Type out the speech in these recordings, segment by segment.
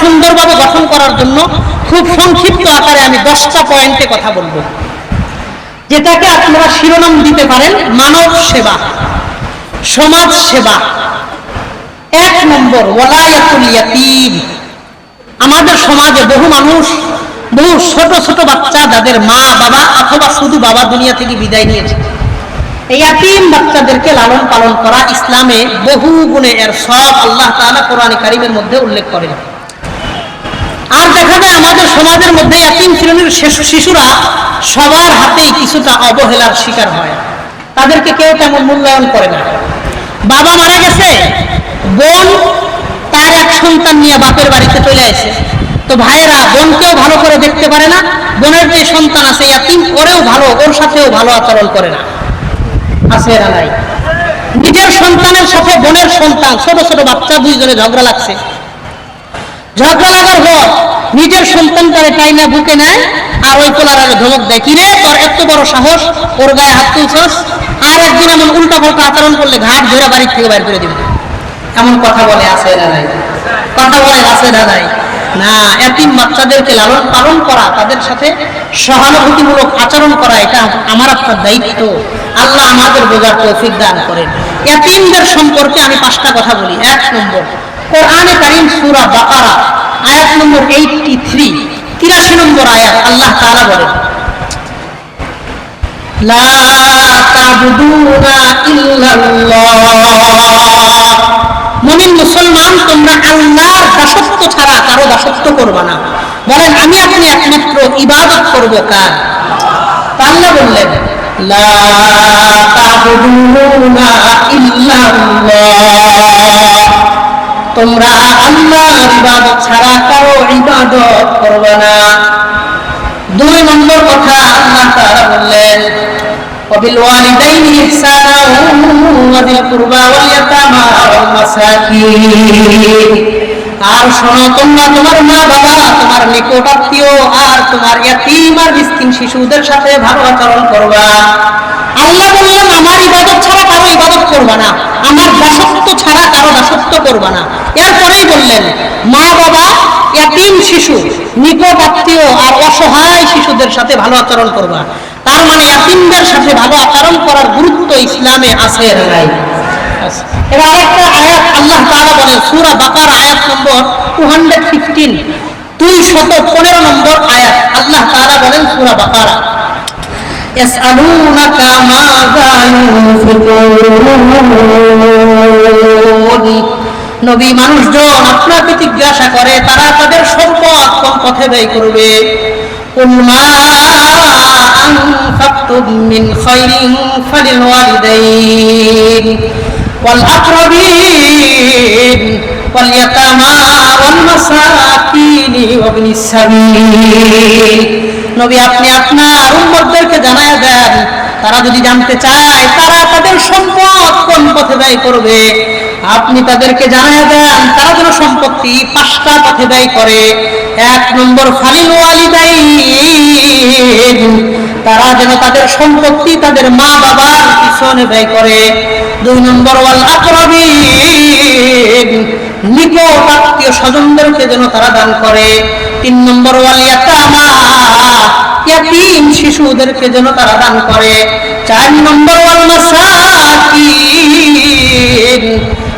সুন্দরভাবে গঠন করার জন্য খুব সংক্ষিপ্ত আকারে আমি দশটা পয়েন্টে কথা বলব। যেটাকে আপনারা শিরোনাম দিতে পারেন, মানব সেবা, সমাজ সেবা। এক নম্বর আমাদের সমাজে বহু মানুষ, বহু ছোট ছোট বাচ্চা, যাদের মা, বাবা অথবা শুধু বাবা দুনিয়া থেকে বিদায় নিয়েছে। এই ইয়াতিম বাচ্চাদেরকে লালন পালন করা ইসলামে বহু গুণে এর সব আল্লাহ তাআলা কোরআন কারিমের মধ্যে উল্লেখ করেন। আর দেখা যায় আমাদের সমাজের মধ্যে ইয়াতিম শ্রেণির শিশু- শিশুরা সবার হাতেই কিছুটা অবহেলার শিকার হয়। তাদেরকে কেউ তেমন মূল্যায়ন করে না। বাবা মারা গেছে, বোন তার এক সন্তান নিয়ে বাপের বাড়িতে চলে আসে। তো ভাইয়েরা, বোনকেও ভালো করে দেখতে পারে না, বোনের যে সন্তান আছে ইয়াতিম ওরেও ভালো, ওর সাথেও ভালো আচরণ করে না। আছে এরা নাই? নিজের সন্তানের সাথে বোনের সন্তান, ছোট ছোট বাচ্চা দুইজনে ঝগড়া লাগছে। নিজের সন্তানটারে টাইনা বুকে নেয় আর ওই ধমক দেয়। কিরে, তোর এত বড় সাহস, ওর গায়ে হাত তুলছস? আর একদিন এমন উল্টা পাল্টা আচরণ করলে ঘাট ধরে বাড়ির থেকে বাইর করে দিব। এমন কথা বলে আছে না নাই? কথা বলে আছে না নাই? না, এতিম বাচ্চাদেরকে লালন পালন করা, তাদের সাথে সহানুভূতিমূলক আচরণ করা, এটা আমার আপনার দায়িত্ব। আল্লাহ আমাদের বোঝার তৌফিক দান করেন। এতিমদের সম্পর্কে আমি পাঁচটা কথা বলি। এক নম্বর কোরআনে সূরা বাকারা, আয়াত নম্বর 83 83 নম্বর আয়াত আল্লাহ মুসলমান, তোমরা আল্লাহর দাসত্ব ছাড়া কারও দাসত্ব করবে না। বলেন আমি আপনি একমাত্র ইবাদত করব কার? আল্লাহ বললেন, লা ইল্লাল্লাহ। তোমরা আল্লাহর ইবাদত ছাড়া কারো ইবাদত করবে না দুই নম্বর কথা আল্লাহ তাআলা বললেন وبالوالدين إحسانا وذي القربى واليتامى والمساكين আর শোনো তোমরা তোমার মা বাবা তোমার নিকট আত্মীয় আর তোমার ইয়াতিম আর মিসকিন শিশুদের সাথে ভালো আচরণ করবা। আল্লাহ বললেন, আমার ইবাদত ছাড়া কারও ইবাদত করবা না। আমার দাসত্ব ছাড়া কারও দাসত্ব করবা না। এরপরেই বললেন, মা বাবা, ইয়াতিম শিশু নিকট আত্মীয় আর অসহায় শিশুদের সাথে ভালো আচরণ করবা। তার মানে ইয়াতিমদের সাথে ভালো আচরণ করার গুরুত্ব ইসলামে আছে নাই? এবার আরেকটা আয়াত আল্লাহ তাআলা বলেন, সূরা বাকারা আয়াত নম্বর 215 215 নম্বর আয়াত আল্লাহ তাআলা বলেন সূরা বাকারা يسألونك ماذا ينفقون নবী মানুষজন আপনাকে জিজ্ঞাসা করে তারা তাদের সম্পদ কোন পথে ব্যয় করবে قل ما أنفقتم من خير فللوالدين والأقربين واليتامى والمساكين وابن السبيل নবী আপনি আপনার উম্মতদেরকে জানায় দেন তারা যদি জানতে চায় তারা তাদের সম্পদ কোন পথে ব্যয় করবে আপনি তাদেরকে জানায় দেন তারা যেন সম্পত্তি পাঁচটা পথে ব্যয় করে এক নম্বর ফালিল ওয়ালিদাইন তারা যেন তাদের সম্পত্তি তাদের মা বাবার পিছনে ব্যয় করে দুই নম্বর ওয়াল আকরাবিন নিকট আত্মীয় স্বজনদেরকে যেন তারা দান করে। তিন নম্বর ইয়াতামা। শিশুদেরকে যেন তারা দান করে। চার নম্বর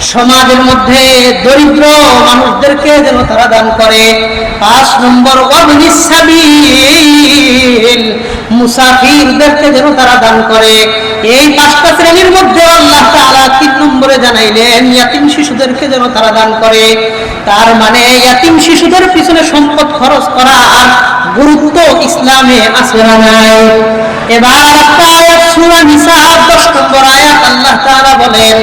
সমাজের মধ্যে দরিদ্র মানুষদেরকে যেন তারা দান করে। পাঁচ নম্বর মুসাফিরদেরকে যেন তারা দান করে। এই পাঁচটা শ্রেণির মধ্যে আল্লাহ তাআলা তিন নম্বরে জানাইলেন, ইয়াতিম শিশুদেরকে যেন তারা দান করে। তার মানে ইয়াতিম শিশুদের পিছনে সম্পদ খরচ করা আর গুরুত্ব ইসলামে আছে না নাই। এবার একটা আয়াত সূরা নিসা 10 নম্বর আয়াত আল্লাহ তাআলা বলেন,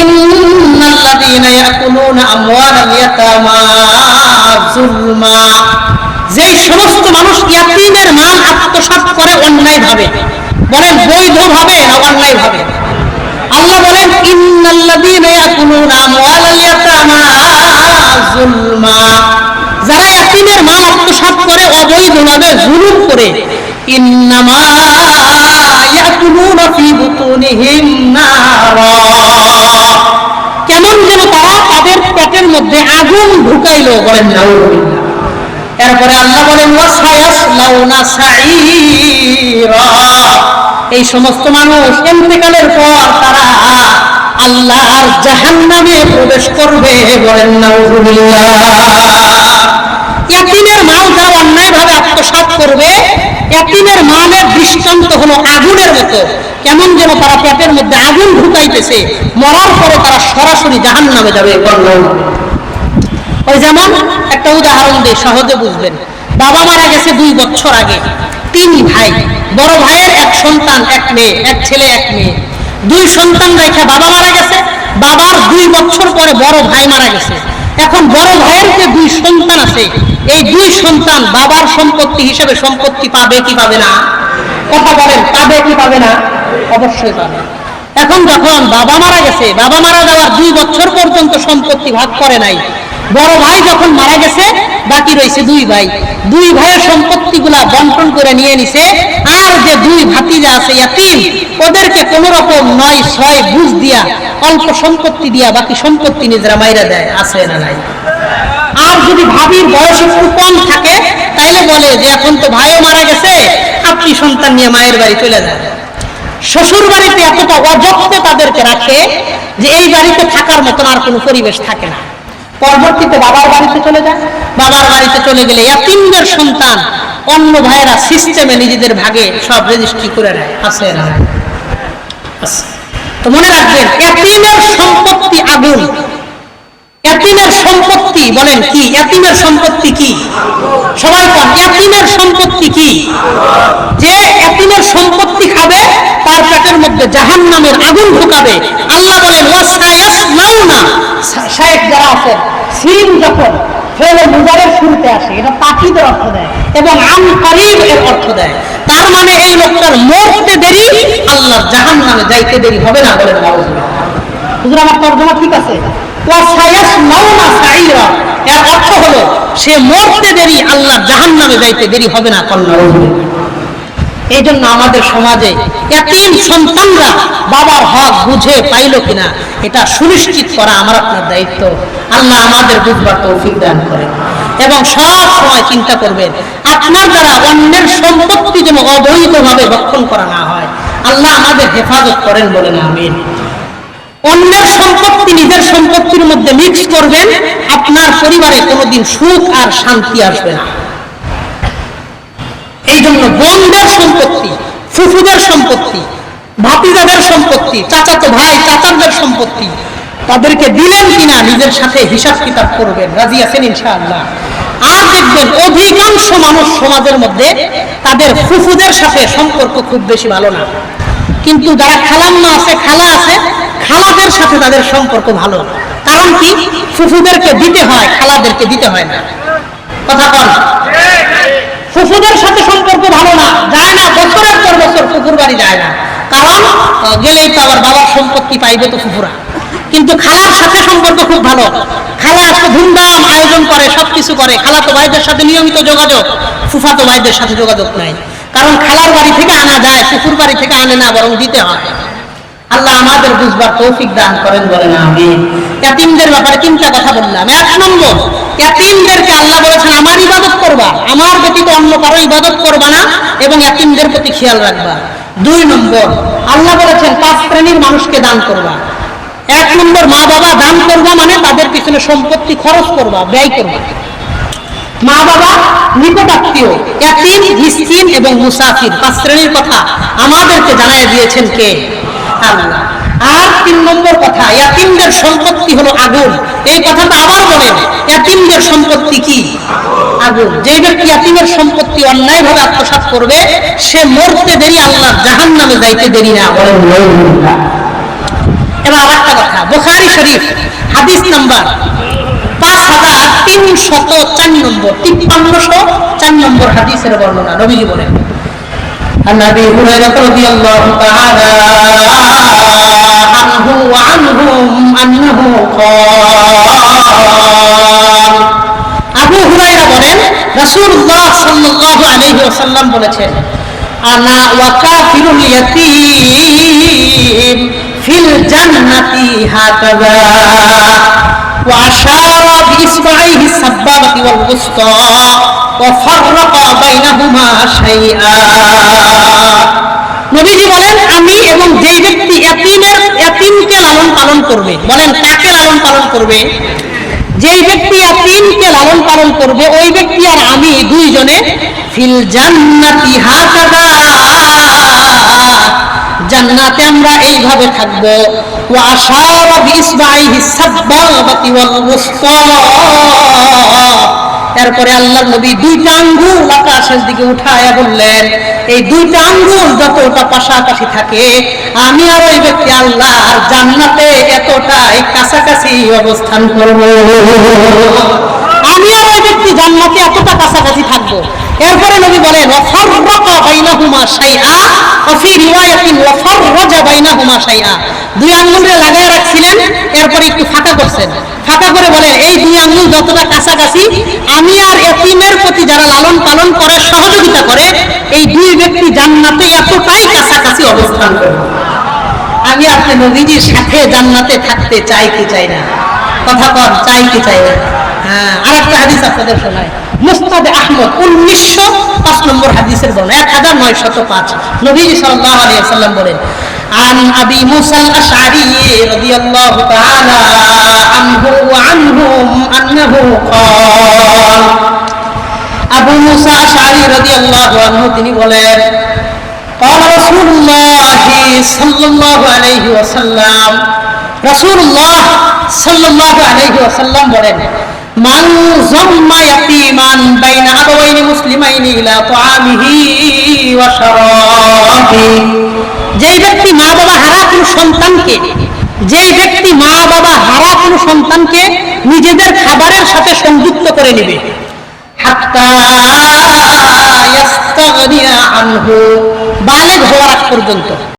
ইন্নাল্লাযীনা ইয়াকুলুনা আমওয়ালাল ইয়াতামা যেই সমস্ত মানুষ ইয়াতিমের মাল আত্মসাৎ করে অন্যায় ভাবে। বলেন, বৈধ ভাবে না অন্যায় ভাবে। আল্লাহ বলেন, ইন্নাল্লাযীনা ইয়াকুলুনা আমওয়ালাল ইয়াতামা যুলমা। যারা মাল আত্মসাৎ করে, অবৈধভাবে জুলুম করে, ইন্নামা ইয়াকুলুনা ফি বুতুনিহিম কেমন যেন তারা তাদের পেটের মধ্যে আগুন ঢুকাইলো, বলেন এরপরে আল্লাহ বলেন এই সমস্ত মানুষ ইন্তেকালের পর তারা আল্লাহর জাহান্নামে প্রবেশ করবে বলেন ইয়াতিমের মাল অন্যায় ভাবে আত্মসাৎ করবে ইয়াতিমের মালের দৃষ্টান্ত হলো আগুনের মতো। কেমন যেন তারা পেটের মধ্যে আগুন ঢুকাইতেছে, মরার পরে তারা সরাসরি জাহান নামে যাবে ওই যেমন একটা উদাহরণ দিয়ে সহজে বুঝবেন। বাবা মারা গেছে দুই বছর আগে। তিন ভাই। বড় ভাইয়ের এক সন্তান, এক মেয়ে, এক ছেলে, এক মেয়ে। দুই সন্তান রেখে বাবা মারা গেছে। বাবার দুই বছর পরে বড় ভাই মারা গেছে। এখন বড় ভাইয়ের যে দুই সন্তান আছে, এই দুই সন্তান বাবার সম্পত্তি হিসেবে সম্পত্তি পাবে কি পাবে না? কথা বলেন, পাবে কি পাবে না? অবশ্যই পাবে। এখন যখন বাবা মারা গেছে, বাবা মারা যাওয়ার দুই বছর পর্যন্ত সম্পত্তি ভাগ করে নাই। বড় ভাই যখন মারা গেছে, বাকি রয়েছে দুই ভাই। দুই ভাইয়ের সম্পত্তিগুলা বন্টন করে নিয়ে নিছে। আর যে দুই ভাতিজা আছে, ইয়াতিম, ওদেরকে কোন রকম নয় ছয় বুঝ দিয়া, অল্প সম্পত্তি দিয়া বাকি সম্পত্তি নিজেরা মাইরা দেয়, আছে না নাই? আর যদি ভাবির বয়স একটু কম থাকে, তাইলে বলে যে, এখন তো ভাইও মারা গেছে, আপনি সন্তান নিয়ে মায়ের বাড়ি চলে যান। শ্বশুর বাড়িতে এতটা অযত্নে তাদেরকে রাখে যে, এই বাড়িতে থাকার মতন আর কোনো পরিবেশ থাকে না। পরবর্তীতে বাবার বাড়িতে চলে যায়। বাবার বাড়িতে চলে গেলে এতিমদের সন্তান অন্য ভাইয়েরা সিস্টেমে নিজেদের ভাগে সব রেজিস্ট্রি করে নেয়। আছে না? তো মনে রাখবেন এতিমের সম্পত্তি আগুন। এতিমের সম্পত্তি বলেন কি? এতিমের সম্পত্তি কি? সবাই কন এতিমের সম্পত্তি কি? যে এতিমের সম্পত্তি খাবে, তার পেটের মধ্যে জাহান নামের আগুন ঢুকাবে। আল্লাহ বলেন ওয়াসায়াস নাউনা শায়েখ যারা আছেন সিন যখন ফেলে মুজারের শুরুতে আসে, এটা পাখিদের অর্থ দেয় এবং আন করিব এর অর্থ দেয়। তার মানে এই লোকটার মরতে দেরি আল্লাহর জাহান নামে যাইতে দেরি হবে না বলেন হুজুর, আমার তর্জমা ঠিক আছে? এর অর্থ হলো, সে মরতে দেরি, আল্লাহ জাহান্নামে যাইতে দেরি হবে না, কন্যা। এই জন্য আমাদের সমাজে সন্তানরা বাবার হক বুঝে পাইল কিনা, এটা সুনিশ্চিত করা আমার আপনার দায়িত্ব। আল্লাহ আমাদের বুঝবার তৌফিক দান করে এবং সব সময় চিন্তা করবেন, আপনার দ্বারা অন্যের সম্পত্তি যেন অবৈধভাবে রক্ষণ করা না হয়। আল্লাহ আমাদের হেফাজত করেন বলেন, আমিন। অন্যের সম্পত্তি নিজের সম্পত্তির মধ্যে মিক্স করবেন, আপনার পরিবারে কোনোদিন সুখ আর শান্তি আসবে না। জন্য বোনদের সম্পত্তি, ফুফুদের সম্পত্তি, ভাতিজাদের সম্পত্তি, চাচাতো ভাই চাচাদের সম্পত্তি, তাদেরকে দিলেন কিনা নিজের সাথে হিসাব কিতাব করবেন, রাজি আছেন ইনশাআল্লাহ। আর দেখবেন অধিকাংশ মানুষ সমাজের মধ্যে তাদের ফুফুদের সাথে সম্পর্ক খুব বেশি ভালো না। কিন্তু যারা খালাম্মা আছে, খালা আছে, খালাদের সাথে তাদের সম্পর্ক ভালো। কারণ কি? ফুফুদেরকে দিতে হয়, খালাদেরকে দিতে হয় না। কথা বল ফুফুদের সাথে সম্পর্ক ভালো না, যায় না, বছরের পর বছর ফুফুর বাড়ি যায় না। কারণ গেলেই তো আবার বাবার সম্পত্তি পাইবে তো ফুফুরা। কিন্তু খালার সাথে সম্পর্ক খুব ভালো। খালা একটা ধুমধাম আয়োজন করে, সবকিছু করে। খালাতো ভাইদের সাথে নিয়মিত যোগাযোগ। ফুফাতো ভাইদের সাথে যোগাযোগ নাই। কারণ খালার বাড়ি থেকে আনা যায়, ফুফুর বাড়ি থেকে আনে না, বরং দিতে হয়। আল্লাহ আমাদের বুঝবার তৌফিক দান করেন, বলেন আমি ইয়াতিমদের ব্যাপারে তিনটা কথা বললাম। এক নম্বর, ইয়াতিমদেরকে আল্লাহ বলেছেন আমার ইবাদত করবা আমার ব্যতীত অন্য কারও, ইবাদত করবা না এবং ইয়াতিমদের প্রতি খেয়াল রাখবা। দুই নম্বর, আল্লাহ বলেছেন, পাঁচ শ্রেণির মানুষকে দান করবা। এক নম্বর মা বাবা দান করবা মানে তাদের পিছনে সম্পত্তি খরচ করবা, ব্যয় করবা। মা বাবা নিকট আত্মীয় এতিম, মিসকিন এবং মুসাফির, পাঁচ শ্রেণির কথা আমাদেরকে জানাই দিয়েছেন কে? আল্লাহ। আর তিন নম্বর কথা, ইয়াতিমদের সম্পত্তি হলো আগুন। এই কথাটা আবার বলেন, ইয়াতিমদের সম্পত্তি কি? আগুন। যে ব্যক্তি ইয়াতিমের সম্পত্তি অন্যায়ভাবে আত্মসাৎ করবে, সে মরতে দেরি আল্লাহ জাহান নামে যাইতে দেরি না বলেন এবার আর একটা কথা, বোখারি শরীফ, হাদিস নাম্বার পাঁচ হাজার তিনশত চার নম্বর তিপ্পান্নশো চার নম্বর হাদিসের বর্ণনা, নবীজি বলেন। عن ابي هريره رضي الله تعالى عنه وعنهم انه قال আবু হুরায়রা বলেন রাসূলুল্লাহ সাল্লাল্লাহু আলাইহি ওয়াসাল্লাম বলেছেন আনা ওয়া কাফিরুল ইয়াতীম ফিল জান্নাতি হাকাযা وأشار بإصبعيه السبابة والوسطى وفرق بينهما شيئا নবীজি বলেন, আমি এবং যেই ব্যক্তি এতিমের এতিমকে লালন পালন করবে, বলেন কাকে লালন পালন করবে। যেই ব্যক্তি এতিমকে লালন পালন করবে, ওই ব্যক্তি আর আমি দুইজনে ফিল জান্নাতি হাকাদা জান্নাতে আমরা এইভাবে থাকব। ওয়া আশারা বিইসবাইহি সাব্বাবাতি ওয়াল ওয়ুসতা এরপরে আল্লাহ নবী দুইটা আঙ্গুল আকাশের দিকে উঠায়া বললেন, এই দুইটা আঙ্গুল যতটা পাশাপাশি থাকে, আমি আর ওই ব্যক্তি আল্লাহ আর জান্নাতে এতটাই কাছাকাছি অবস্থান করব। আমি আর ওই ব্যক্তি জান্নাতে এতটা কাছাকাছি থাকব। এরপরে নবী বলেন, ওয়াফাররাকা বাইনাহুমা শাইআ ওয়া ফি রিওয়ায়াতিন, ওয়াফাররাজা বাইনাহুমা শাইআ দুই আঙ্গুলে লাগায় রাখছিলেন, এরপরে একটু ফাঁকা করছেন। ফাঁকা করে বলেন এই দুই আঙ্গুল যতটা কাছাকাছি আমি আর এতিমের প্রতি যারা লালন পালন করে সহযোগিতা করে এই দুই ব্যক্তি জান্নাতে এতটাই কাছাকাছি অবস্থান করে আমি আপনি নবীজির সাথে জান্নাতে থাকতে চাই কি চাই না কথা কর চাই কি চাই না হ্যাঁ আর একটা হাদিস আপনাদের শোনায় মুস্তাদ আহমদ উনিশশো পাঁচ নম্বর হাদিসের বর্ণনা এক হাজার নয়শত পাঁচ নবীজি সাল্লাহ আলিয়া সাল্লাম বলেন عن أبي موسى الأشعري رضي الله تعالى عنه وعنهم أنه قال আবু মুসা আশআরি রাদিয়াল্লাহু আনহু তিনি বলেন قال رسول الله صلى الله عليه وسلم رسول الله صلى الله عليه وسلم বলেন মান যাম্মা ইয়াতীমান বাইনা আবাওয়াইনি মুসলিমাইনি ইলা তুআমিহি ওয়া শারাবি যেই ব্যক্তি মা বাবা হারা কোনো সন্তানকে যেই ব্যক্তি মা, বাবা, হারা কোনো সন্তানকে নিজেদের খাবারের সাথে সংযুক্ত করে নেবে। বালেগ হওয়ার আগ পর্যন্ত।